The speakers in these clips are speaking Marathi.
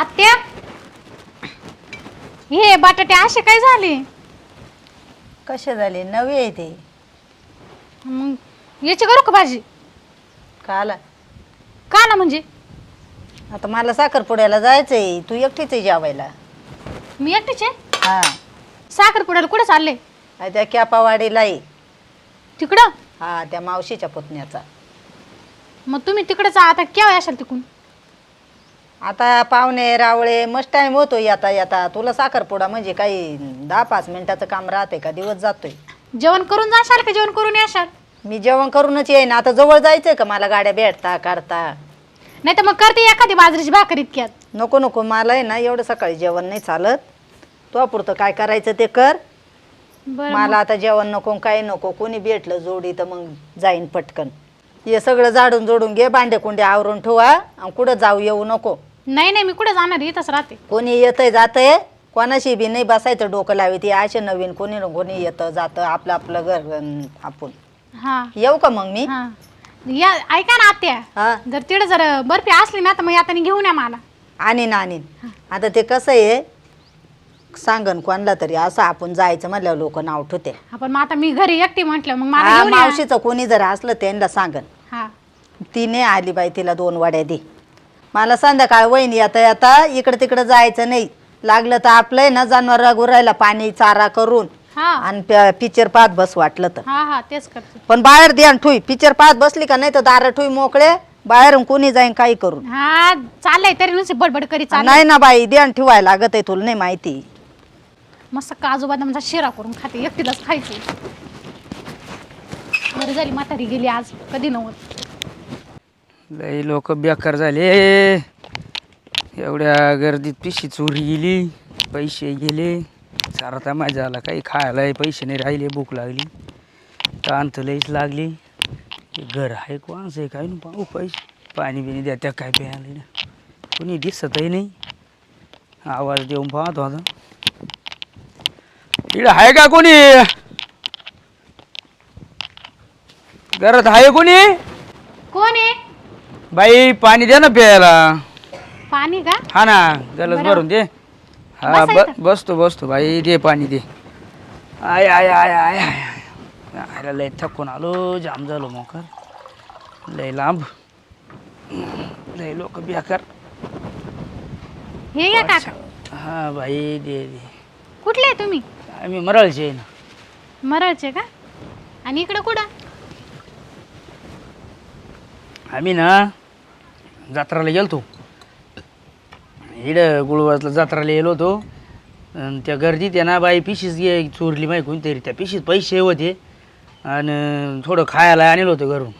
आत्या? हे बटाटे असे काय झाले? कसे झाले? नवी आहे ते. मग याची करू का भाजी? काला का ना म्हणजे? आता मला साखरपुड्याला जायचंय. तू एकटीच आहे जेवायला. मी एकटीच आहे? हा. साखरपुड्याला कुठे चालले? त्या कॅपावाडीला आहे. तिकडं? हा त्या मावशीच्या पुतण्याचा. मग तुम्ही तिकडेच आता केव्हा असाल तिकडून आता पाहुणे रावळे मस्त टाईम होतो येता येता तुला साखरपुडा म्हणजे काही दहा पाच मिनिटाचं काम राहते का? दिवस जातोय. जेवण करून जाशाल का? जेवण करून येशाल? मी जेवण करूनच येईन. आता जवळ जायचंय का मला गाड्या भेटता काढता? नाही तर मग करते एखादी बाजरीची भाकर इतक्यात. नको नको. मला आहे ना एवढं सकाळी जेवण नाही चालत. तो पुरतं काय करायचं ते कर. बरं मला आता जेवण नको काय नको. कोणी भेटलं जोडी तर मग जाईन पटकन. हे सगळं झाडून जोडून घे भांडे कुंडे आवरून ठेवा आणि कुठं जाऊ येऊ नको. नाही नाही मी कुठे जाणार? इथंच राहते. कोणी येतंय जातंय? कोणाशी बी नाही बसायचं डोकं लावी ती असे नवीन कोणी न कोणी येतं जातं आपलं आपलं घर अन आपण. हा. येऊ का मग मी? हा. या ऐका ना आत्या. हा. जर तिकडे जर बर्फी असली ना तर मग आता घेऊन या मला. आणीन आणीन. आता ते कसं आहे? सांगन कोणाला तरी असं आपण जायचं म्हणल्यावर लोक नाव ठेवते. आपण मग आता मी घरी एकटी म्हटलं मग मला घेऊन या. मावशीचं कोणी जर असलं त्यांना सांगन. हा. ती नाही आली बाई तिला दोन वड्या दे. मला संध्याकाळ वहिनी येता येता इकडं तिकडं जायचं नाही. लागलं तर आपलं आहे ना जनावर गुरायला पाणी चारा करून. हा. आणि पिक्चर पाहत बस वाटलं तर. हा हा तेच करते. पण बाहेर ध्यान ठुई. पिक्चर पाहत बसली का नाही तर दारा ठुई मोकळे बाहेरून कोणी जाईन काही करून. हा चाललंय तरी नुसती बडबड करी चाललंय. नाही ना बाई ध्यान ठेवायला लागत आहे तुला नाही माहिती. मस्त काजू बदामचा शिरा करून खाते एकटीलाच खायचं. बरं झाली म्हातारी गेली आज कधी नव्हत. लई लोक बेकार झाले. एवढ्या गर्दीत पिशी चोरी गेली पैसे गेले. सारा माझा आला काही खायला पैसे नाही राहिले भूक लागली. तांत लईच लागली. घर आहे कोणाचं आहे काय ना पाहू पैसे. पाणी बिणी द्या त्या काय प्यायला ना कोणी दिसतही नाही. आवाज देऊन पाहतो आता. इकडे आहे का कोणी? घरात आहे कोणी? कोण आहे? बाई पाणी दे ना प्यायला. पाणी का? हा ना गलस बरं. भरून दे. हा बसा ब इथं. बसतो बसतो. बाई दे पाणी दे. आय आय आय आय आय आयला लय थकून आलो जाम झालो मोकर. लय लांब. लय लोक बेकार. हे घ्या काका. हा बाई दे दे. कुठले आहे तुम्ही? आम्ही मराळचे आहे ना. मराठचे का? आणि इकडं कुठं? आम्ही ना जत्राला गेलतो इकडं गुळवाजला जत्राला गेलो होतो. त्या गर्दीत आहे ना बाई पिशीच गे चोरली माहिती कोणतरी त्या पिशीत पैसे होते. आणि थोडं खायला आणलं होतं घरून.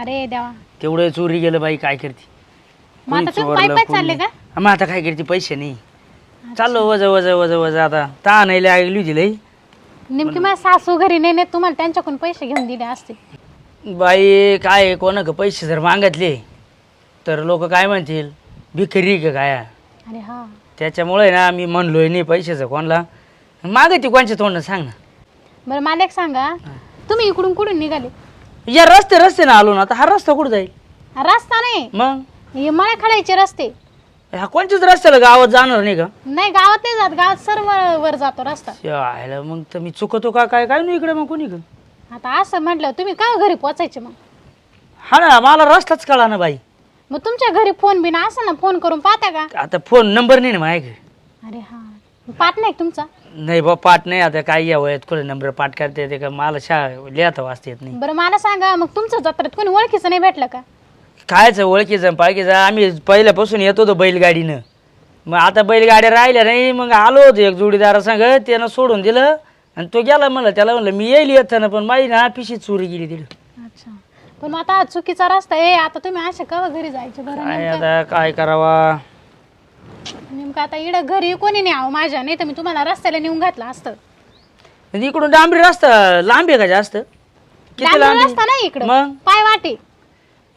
अरे देवा. तेवढं चोरी गेलं बाई काय करते? मग आता कोणी तुम्ही पायी चोरलं, पायी कोणी चालले नाही. का? हा, मग आता काय करते? पैसे नाही. चाललो वज वज वज वज आता. ताण यायला लागली होती लई. नेमकी माझ्या सासू घरी नाही नेत तुम्हाला त्यांच्याकडून पैसे घेऊन दिले असते. बाई काय कोणाक पैसे जर मागितले तर लोक काय म्हणतील? भिकारी का काय? अरे हा. त्याच्यामुळे ना मी म्हणलोय नाही पैशाचं कोणाला. मागती कोणच्या तोंड सांग ना. बरं मला एक सांगा. तुम्ही इकडून कुठून निघाले? या रस्ते रस्ते ना आलो ना आता हा रस्ता कुठं जाईल? हा रस्ता नाही. मग? हे मळ्या खडायचे रस्ते. हा कोणत्याच रस्त्याला गावात जाणार नाही का? नाही गावात नाही जात. गावात सर्व वर जातो रस्ता. यायला मग तर मी चुकतो का? काय काय नाही इकडे मग कोणी का आता असं म्हटलं तुम्ही काय घरी पोचायचे मग? हा ना मला रस्ताच कळा ना बाई. मग तुमच्या घरी फोन बिन असं ना फोन करून पाहता का? आता फोन नंबर नाही ना माझ्याकडे अरे हा. पाठ नाही का तुमचा? नाही बा पाठ नाही. आता काय या वयात कोणी नंबर पाठ करता येते का मला शा लिहाता वाचता येत नाही. बरं मला सांगा मग तुमचं जत्रेत कोणी ओळखीचं नाही भेटलं का? कायचं ओळखीचं पाळखीचं? आम्ही पहिल्यापासून येत होतो बैलगाडीनं. मग आता बैलगाड्या राहिल्या नाही मग आलो होतो एक जोडीदारा सांग त्यानं सोडून दिलं आणि तो गेला म्हणलं त्याला म्हणलं मी येईल येताना पण माही ना पिशी चोरी गेली तिला अच्छा. पण मग आता चुकीचा रस्ता आहे. आता तुम्ही असे कवा घरी जायचे बरं काय नेमकं? आता काय करावा? नेमकं आता इकडं घरी कोणी नाही आहो माझ्या नाही तर मी तुम्हाला रस्त्याला नेऊन घातलं असतं. इकडून डांबरी रस्ता लांब आहे का जास्त? किती डांबरी लांब रस्ता नाही इकडं. मग? पाय वाटे.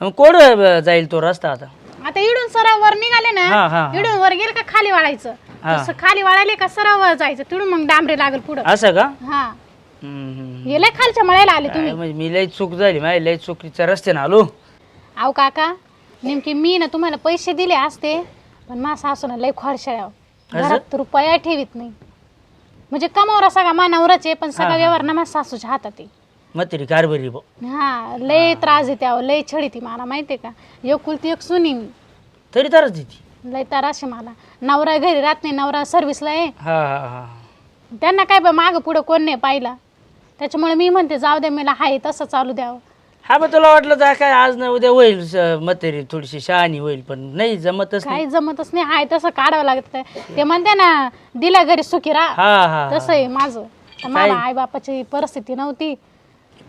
मग कोड जाईल तो रस्ता आता? आता इडून सरळ वर निघाले हा, हा, ना हा. इडून वर गेलं का खाली वाळायचं? हा. तसं खाली वाळायले का सरळ वर जायचं? तिडून मग डांबरे लागल पुढं. असं का? हा. हे लय खालच्या मळ्याला आले तुम्ही. काय म्हणजे मी लई चूक झाली माझी लई चुकीच्या रस्त्याने आलो. अहो काका नेमके मी ना तुम्हाला पैसे दिले असते पण मा सासून लय खोडशाळ्या? घरात रुपया ठेवीत नाही. म्हणजे कमावरा सगळा मानावरच आहे पण सगळा. व्यवहार ना माझ्या सासूच्या हातात आहे मग तरी कारभारी हा लय त्रास देते अहो लय छडी ती मला माहितीये का? एकुलती एक सुनी मी. तरी तरच देते. लय त्रास आहे मला. नवरा घरी राहत नाही नवरा सर्व्हिसला आहे. हा हा हा. त्यांना काय बा मागं पुढं कोण नाही पाहिला. त्याच्यामुळे मी म्हणते जाऊ दे मला हाय तसं चालू द्यावं. हा मग तुला वाटलं जा काय आज ना उद्या होईल स- थोडीशी शहाणी होईल पण नाही जमतच नाही. काही जमतच नाही हाय तसं काढावं लागत. ते म्हणते ना दिल्या घरी सुखी राहा. हा हा तसं आहे माझं. तर मला आई बापाची परिस्थिती नव्हती.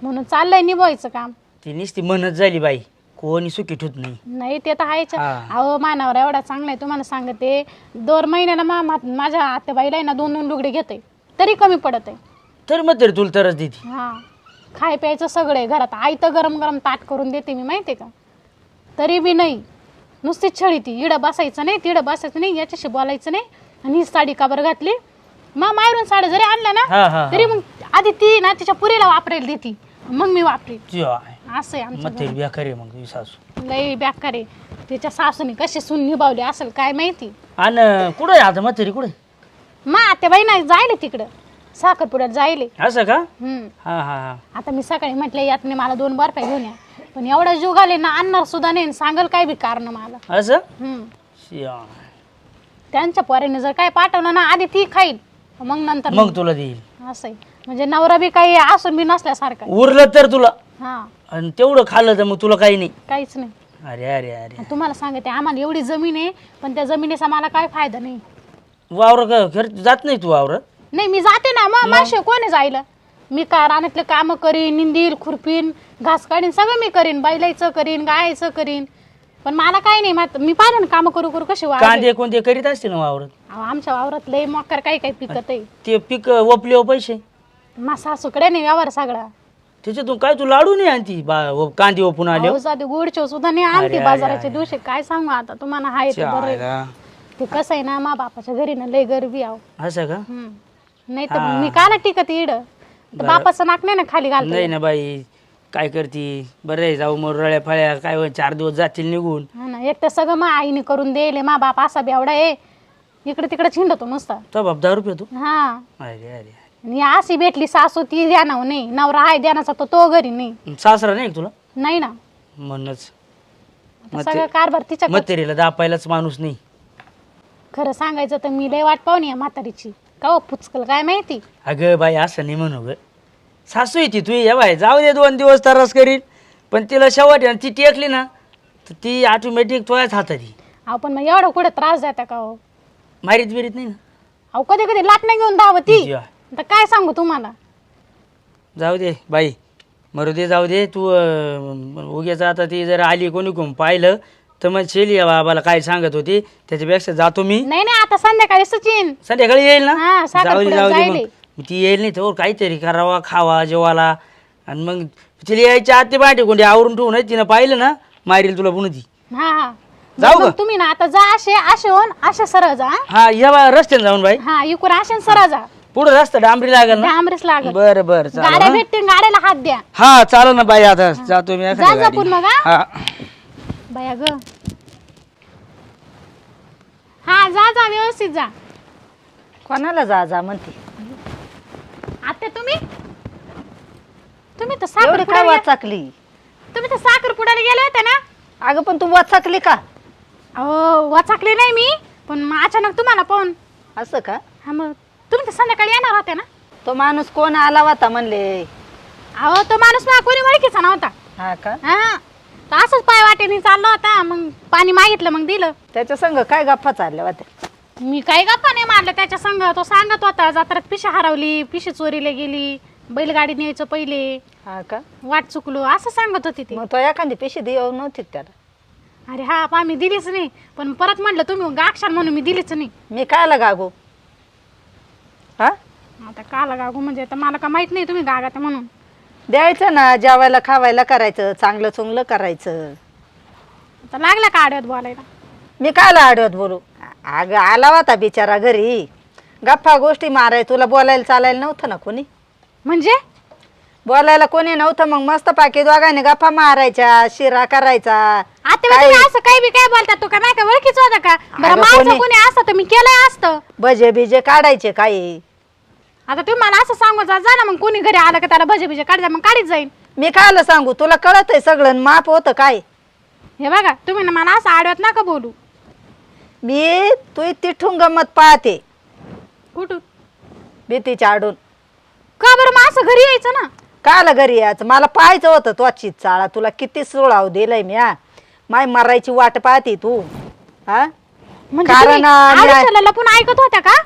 म्हणून चाललंय निभावायचं काम. ती नुसती म्हणत झाली बाई. कोणी सुखी ठेवत नाही. नाही ते तर आहेच. हा. अहो मानावर एवढा चांगला आहे तुम्हाला सांगते. दर महिन्याला मा मा- माझ्या आत्याबाईला आहे ना दोन दोन लुगडे घेते. तरी कमी पडत आहे. तरी मग तरी तुला तरच देते. हा. खाय प्यायचं सगळं आहे घरात. आई तर गरम गरम ताट करून देते मी माहिती का? तरी बी नाही. नुसतीच छळी ती. इडं बसायचं नाही तिडं बसायचं नाही याच्याशी बोलायचं नाही. आणि ही साडी काबर घातली? मा मायरून साड्या जरी आणल्या हा, ना हा, तरी मग आधी ती ना तिच्या पुरीला वापरायला देती. मग मी वापरेल. जाय. असं आहे आमचं मग तरी बेकार आहे मग तुझी सासू. लई बेकार आहे. तिच्या सासूने कशी सून निभावली असेल काय माहिती? आणि कुठं आहे आता? मग तरी कुठे मा आत्याबाई नाही जायले तिकडं. साखरपुड्यात जायले. असं का? हम्म. हा हा हा. आता मी सकाळी म्हटले यातने मला दोन बर्फ्या घेऊन या. पण एवढा जीव घाले ना आणणार सुद्धा नाही आणि सांगल काय बी कारण मला. असं? हम्म. शिया. त्यांच्या पोरीने जर काय पाठवलं ना आधी ती खाईल. मग नंतर मग तुला देईल. मी. असं आहे. म्हणजे नवरा बी काही असून बी नसल्यासारखा. उरलं तर तुला. हा. आणि तेवढं खाल्लं तर मग तुला काही नाही. काहीच नाही. अरे अरे अरे. आणि तुम्हाला सांगते आम्हाला एवढी जमीन आहे पण त्या जमिनीचा मला काय फायदा नाही. वावर जात नाही तू वावर. नाही मी जाते ना. मग माझ्या कोण जायला? मी का रानातले कामं करीन निंदील खुरपीन घास काढीन सगळं मी करीन. बैलायचं करीन गायचं करीन. पण मला काय नाही मात- मी पाहिलं ना कामं करू करू कशी वाढ कांदे कोणते करीत असते ना वावरात? आमच्या वावरात लय मकर काही काही पिकत आहे. ते पीक वपले पैसे. मा सासूकडे नाही व्यवहार सगळा. त्याच्यातून काय तू लाडू नाही आणती? बा- व- कांदे ओपून आले. अहो, साधे गोडचे सुद्धा नाही आणते बाजाराच्या. दिवशी. काय सांगू आता तुम्हाला हाय ते बरं. आहे. ते कसं आहे ना मा बापाच्या घरी ना लय गरबी आहो असं का? हम्म. नाही तर मी काला टिकत इड? तर बापाचं नाक नाही ना खाली घालतो नाही ना बाई काय करती? बरं आहे जाऊ मग रळ्या फळ्या काय होईल, चार दिवस जातील निघून. हा ना एक तर सगळं मा आईने करून देले मा बाप असा बेवडा आहे. इकडे तिकडे छिंडतो नुसता. तो बाप दहा रुपये तू हा. अरे अरे आणि अशी भेटली सासू ती ध्यानावर नाही. नवरा आहे ध्यानाचा तो तो घरी नाही. सासरा नाही का तुला? नाही ना. म्हणूनच आता सगळं कारभार तिच्या म्हातारीला दापायलाच माणूस नाही. खरं सांगायचं तर मी लय वाट पाहुणी म्हातारीची. का हो पुचकल काय माहिती? अगं बाई असं नाही म्हणू ग. सासू येते तू ये बाय जाऊ दे दोन दिवस तरस करील पण तिला शेवट ती टेकली ना तर ती ऑटोमॅटिक तोयाच हातात आहे. अहो पण मग एवढं कुठे त्रास देता का हो मारीत बिरीत नाही ना. अहो कधी कधी लाटणं घेऊन धावती तिची आहे. आता काय सांगू तुम्हाला? जाऊ दे बाई. मरू दे जाऊ दे. तू अं, उग्याच आता ती जर आली कोणी कोण पाहिलं तर मग शेली या बाबाला काय सांगत होती? त्याच्यापेक्षा जातो मी. नाही नाही आता संध्याकाळी सचिन. संध्याकाळी येईल हा, ना साखरपुड्यात जाऊ दे जाऊ दे जायले. मग. मग ती येईल नाही तर काहीतरी करावा खावा जेवाला. आणि मग तिला यायच्या आत ते बाटे कोणते आवरून ठेवून तिनं पाहिलं ना मारील तुला पुन्हा ती हा हा. जाऊ मग का? तुम्ही ना आता जा असे असे होऊन असे सरळ जा हा? हा या बा रस्त्याने जाऊन बाई. हा इकून असे सरळ जा. पुढे रस्ता डांबरी लागेल ना? डांबरेस लागत बरं बरं चालेल गाड्या हा. भेटतील गाड्याला हात द्या. हा चालेल ना बाई आता जातो मी एखाद्या जा गाडीने. हा? हा. बया ग. हा जा जा व्यवस्थित जा. कोणाला जा जा म्हणते. आता तुम्ही? तुम्ही तर एवढी साखर काय वाचाकली? तुम्ही तर साखर पुढायला गेले होते ना? अगं पण तू वाचाकली का? अहो वाचाकले नाही मी पण मग अचानक तुम्हाला पाहून असं का? हा मग तुम्ही तर संध्याकाळी येणार होते ना? तो माणूस कोण आला होता म्हणले? अहो तो माणूस मला कोणी ओळखीचा नव्हता. हा का? हा. तो असंच पाय वाटेने चालला होता मग पाणी मागितलं मग दिलं. त्याच्या संग काय गप्पा चालल्या होत्या? मी काही गप्पा नाही मारलं त्याच्या संग तो सांगत होता जत्रात पिशी हरवली पिशी चोरीला गेली बैलगाडी न्यायचं पहिले. हा का? वाट चुकलो असं सांगत होती ती. मग तो एखादी पेशी देऊ नव्हती का त्याला. अरे हा पा मी दिलीच नाही. पण परत म्हटलं तुम्ही गाक्षाल म्हणून मी दिलीच नाही. मी कायला गागू? हा? आता काला गागू म्हणजे आता मला का माहीत नाही तुम्ही गागात म्हणून. द्यायचं ना जेवायला खावायला करायचं चांगलं चुंगलं करायचं. आता लागला का आड्यात बोलायला? मी कायला आडवत बोलू? अगं आला होता बिचारा घरी. गप्पा गोष्टी माराय तुला बोलायला चालायला नव्हतं ना कोणी? म्हणजे? बोलायला कोणी नव्हतं मग मस्त पाकी दोघांनी गप्पा मारायच्या शिरा करायचा. आता काय? तुम्ही असं काही बी काय बोलतात तू काय नाही का ओळखीच होता का? बरं अगं, माझं कोणी- कोणी असतं तर मी केलंय असतं. भजे बिजे काढायचे काही. आता तुम्ही मला असं सांगू जा जा ना मग कोणी घरी आलं का त्याला भजे बिजे काढजा मग काढीत जाईन. मी कायला सांगू? तुला कळत आहे सगळं माप होतं काय? हे बघा तुम्ही ना मला असं आडवत नका बोलू. मी तू तिथून गमत पाहते. कुठून? भीतीच्या आडून. का बरं मग असं घरी यायचं ना? काला घरी यायचं? मला पाहायचं होतं तो चाळा. तुला किती सोळाव दिलंय मी हा? माय मरायची वाट पाहते तू. हा? म्हणजे कारण, मी- लपून ऐकत होत्या का?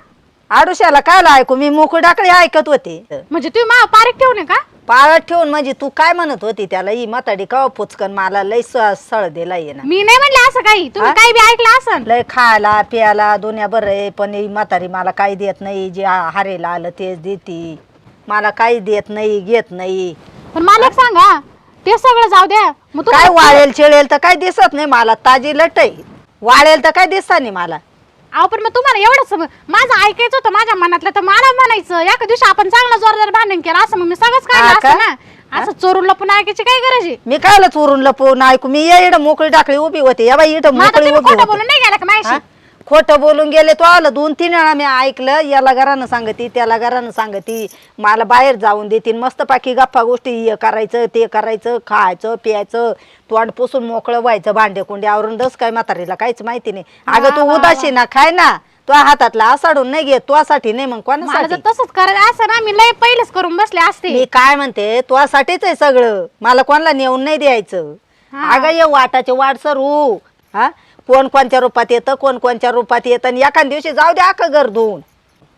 आडुशाला कायला ऐकू? मी मोकडाकडे ऐकत होते. म्हणजे तुम्ही मा पारीक ठेवणे का? पाळत ठेवून म्हणजे तू काय म्हणत होती त्याला? ही म्हाताडी का पुचकन मला लय सळ दिला ये ना. मी नाही म्हणले असं काही. तुम्ही? काही बी ऐकलं असन? लय खायला प्यायला दुनिया बरं आहे पण ही म्हातारी मला काही देत नाही. जे हारेला आलं तेच देती. मला काही देत नाही घेत नाही. पण मला एक सांगा ते सगळं जाऊ द्या. मग काय वाळेल चिळेल तर काय दिसत नाही मला. ताजी लटई. वाळेल तर काय दिसत नाही मला. अहो पण मग तुम्हाला एवढंच माझं ऐकायचं होतं माझ्या मनातलं तर मला म्हणायचं एका दिवशी आपण चांगलं जोरदार भांडण केलं असं मग मी सगळंच हा काढलं का? असं ना. असं चोरून लपून ऐकायची काय गरज आहे? मी कायला चोरून लपवून ऐकू? मी ये इडं मोकळी टाकली उभी होती या बाई मग आता मोकळी तुम्ही उभी खोटं होती. बोलून नाही गेला का? माझ्याशी खोटं बोलून गेले तो आलं दोन तीन वेळा मी ऐकलं याला घरानं सांगती त्याला घरानं सांगती मला बाहेर जाऊन देतील मस्त पाकी गप्पा गोष्टी हे करायचं ते करायचं खायचं प्यायचं तोंड पुसून मोकळं व्हायचं भांडे कुंडे आवरून दस काय म्हातारीला काहीच माहिती नाही. अगं तू उदासी ना खाय ना तो हातातला आसाडून नाही घेत तुझ्यासाठी नाही मग मला कोणासाठी? जर तसंच करायचं असं ना मी लय पहिलेच करून बसले असते. मी काय म्हणते तुझ्यासाठीच आहे सगळं मला कोणाला नेऊन नाही द्यायचं. हा. अगं ये वाटाचे वाट सरू हा? कोण कोणच्या रूपात येतं कोण कोणच्या रूपात येतं आणि एखाद दिवशी जाऊ द्या का घर धुवून.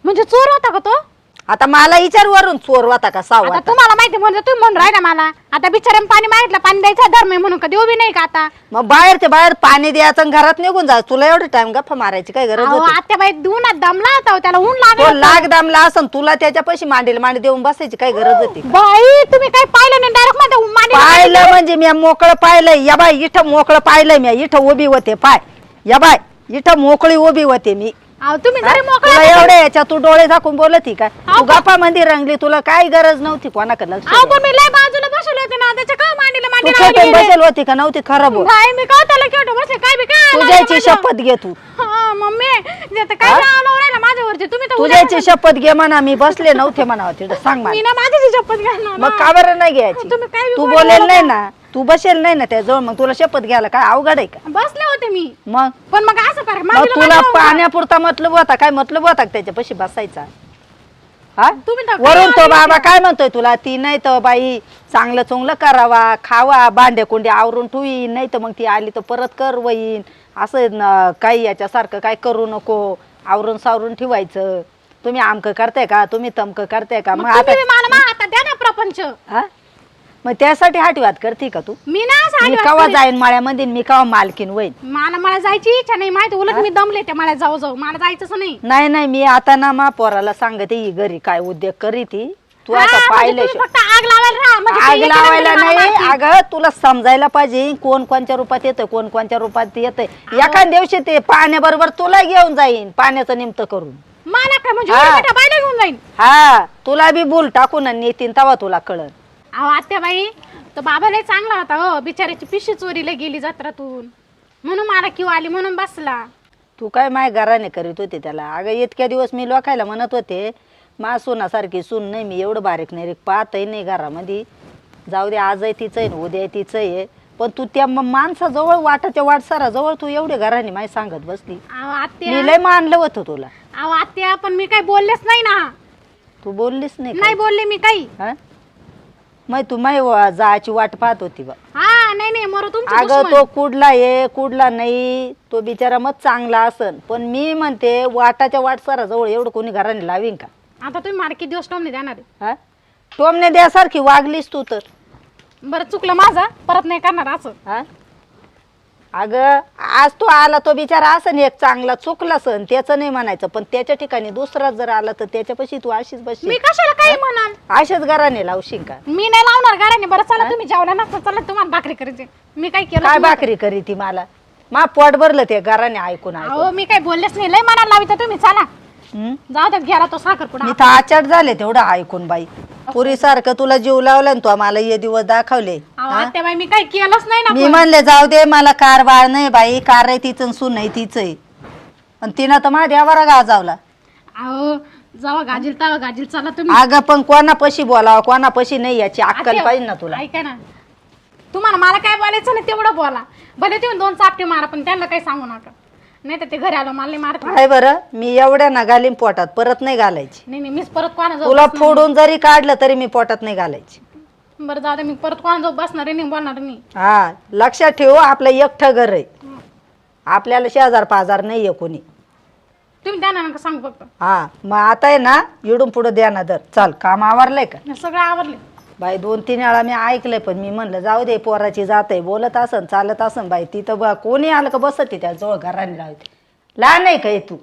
म्हणजे चोर होता का तो? आता मला विचार वरून चोर होता का आता सावा तुम्हाला माहिती म्हणजे तुम्ही म्हणून राहिला मला. आता बिचाऱ्याने पाणी मागितलं पाणी द्यायचं धर्म आहे म्हणून कधी उभी नाही का आता? मग बाहेरच्या बाहेर पाणी द्यायचं आणि घरात निघून जा तुला एवढं टाइम गप्पा मारायची काय गरज अहो, होती? आत्याबाई दमला होता हो, त्याला ऊन तो लागला लाग दामला असं तुला त्याच्या पैसे मांडीला मांडी देऊन बसायची काय गरज होती बाई तुम्ही काही पाहिलं नाही डायरेक्टमध्ये मांडी पाहिलं म्हणजे मी मोकळं पाहिलंय. या बाय इथं मोकळं पाहिलंय मी. इथं उभी होते पाय. या बाय इथं मोकळी उभी होते मी. अहो तुम्ही जरी तुला मोकळा एवढे याच्या तू डोळे झाकून बोलती काय? तू गप्पा मध्ये रंगली तुला काय गरज नव्हती कोणाकडे लक्ष अहो द्यायचं. पण मी लय बाजूला बसले होते ना त्याच्या का मांडीला तू मांडी खेटून लावली बसेल होती का? नव्हती खरं बोल बाई मी का त्याला केवढं बसले? काय बी काय आलं तुझ्याची माझ्या? शपथ घे तू. हा, मम्मी जे आता काय हा? लावलं राहिला माझ्यावरती? तुम्ही तर तुझ्याची शपथ घे म्हणा मी बसले नव्हते म्हणावं तिथं सांग उद्या- मी मला. ना माझ्याची शपथ घ्यायला मग का बरं नाही घ्यायची? तुम्ही काय बी तू बोलू बोलेल नका. नाही ना? तू बसेल नाही ना त्याजवळ मग तुला शपथ घ्यायला काय अवघड आहे का? बसले होते मी. मग? पण मग असं कर मग तुला पाण्यापुरता मतलब होता काय? मतलब होता का त्याच्यापाशी बसायचा? हा? तुम्ही तर वरून तो बाबा काय म्हणतोय तुला? ती नाही तर बाई चांगलं चोंगलं करावा खावा भांडे कुंडे आवरून ठुई नाही तर मग ती आली तर परत कर वहीन असं न- काही याच्यासारखं काय करू नको. आवरून सावरून ठेवायचं. तुम्ही आमकं करताय का? तुम्ही तमकं करताय का? मग मग आता तुम्ही मला मा हातात द्या ना प्रपंच. हा? मग त्यासाठी हाटीवाद करते का तू? मी ना असं मी कवा. जाईन माळ्यामध्ये मी कवा मालकीन होईन? मला मला जायची इच्छा नाही माहिती उलट मी दमले त्या मला जाऊ जाऊ मला जायचंच नाही. नाही नाही मी आता ना मा पोराला सांगते ही घरी काय उद्योग करी ती तू हा, आता म्हणजे पाहिले तुम्ही फक्त आग लावायला राहा. म्हणजे आग लावायला मला नाही. मारतील. अगं तुला समजायला पाहिजे कोण कोणत्या रूपात येतं कोण कोणत्या रूपात येतंय. एका दिवशी ते पाण्याबरोबर तुला घेऊन जाईन पाण्याचं निमत करून. मला काय म्हणजे हा. एवढ्या मोठ्या बायला घेऊन जाईन. हा तुला बी बोल टाकून आणि नेतीन तवा तुला कळन. अहो आत्याबाई तो बाबा लय चांगला होता हो. बिचाऱ्याची पिशी चोरीला गेली जत्रातून. म्हणून मला किंव आली म्हणून बसला. तू काय माय घराने करीत होते त्याला? अगं इतक्या दिवस मी लोकायला म्हणत होते मा सुनासारखी सून नाही मी एवढं बारीक नाही रे पाहतही नाही घरामध्ये. जाऊ दे आजही तिचं आहे न उद्या तिचं आहे. पण तू त्या म- माणसाजवळ वाटाच्या वाटसाराजवळ तू एवढे घराने माय सांगत बसली. अहो आत्या. मी लय मानलं होतं तुला. अहो आत्या पण मी काही बोललेच नाही ना. तू बोललीस नाही नाही बोलले मी काही. हा? मग तू वा- जायची वाट पाहत होती बा. हा नाही नाही मरो तुमची अगं दुश्मन. तो कुडला आहे कुडला नाही. तो बिचारा मग चांगला असन. पण मी म्हणते वाटाच्या वाटसाराजवळ एवढं कोणी घराने लावीन का? आता तुम्ही मला किती दिवस टोमने देणार आहे? हा? टोमने द्यासारखी वागलीस तू तर. बरं चुकलं माझं. परत नाही करणार असं. हा? अगं आज तो आला तो बिचारा असन एक चांगला चुकला सण त्याचं नाही म्हणायचं पण त्याच्या ठिकाणी दुसरा जर आला तर त्याच्यापाशी तू अशीच मी बसशील कशाला काही म्हणाल? अशाच घराने लावशील का मी नाही लावणार गाड्याने बरं चला तुम्ही जेवला ना चला तुम्हाला भाकरी करायची. मी काय केलं काय भाकरी करी ती मला? मा पोट भरलं ते घराने ऐकून ऐकून. अहो मी काही बोललेच नाही लय मनाला लावित तुम्ही चला. हं? जाऊ द्या घ्याला तो साखरपुडा मी तर आचाट झाले तेवढं ऐकून बाई. पुरी सारखं तुला जीव लावला ना तू मला हे दिवस दाखवले. अहो आत्याबाई मी काही केलंच नाही ना मी पण. म्हणले जाऊ दे मला कार बाळ नाही बाई कार आहे तिचं सून नाही तिचं आहे आणि तिनं तर माझ्या बरा गाजावला. अहो जावा गाजील तवा गाजील चला तुम्ही. अगं पण कोणापाशी बोलावं कोणापाशी नाही याची अक्कल आत्या, पाहिजे ना तुला. ऐका ना. तुम्हाला मला काय बोलायचं नाही तेवढं बोला. भले तुम्ही दोन चापटे मारा पण त्यांना काही सांगू नका. नाही तर ते घरी आलो मला नाही मारत काय बरं मी एवढ्या ना घालीन पोटात परत नाही घालायची. नाही नाही मीच परत कोणा जाऊ तुला फोडून जरी काढलं तरी मी पोटात नाही घालायची. बरं जाऊ दे मी परत कोणा जाऊ बसणार आहे नाही बोलणार नाही हा लक्षात ठेव आपलं एकटं घर आहे. आपल्याला शेजार पाजार नाही आहे कोणी. तुम्ही द्या ना नका सांगू फक्त. हा मग आता आहे ना इडून पुढं द्या ना दर. चाल काम आवरलंय का? सगळं आवरले बाई दोन तीन वेळा मी ऐकलंय पण मी म्हणलं जाऊ दे पोराची जात आहे बोलत असन चालत असन बाई ती तर बा कोणी आलं का बसत त्या जवळ घराने राहते लहान आहे का हे तू?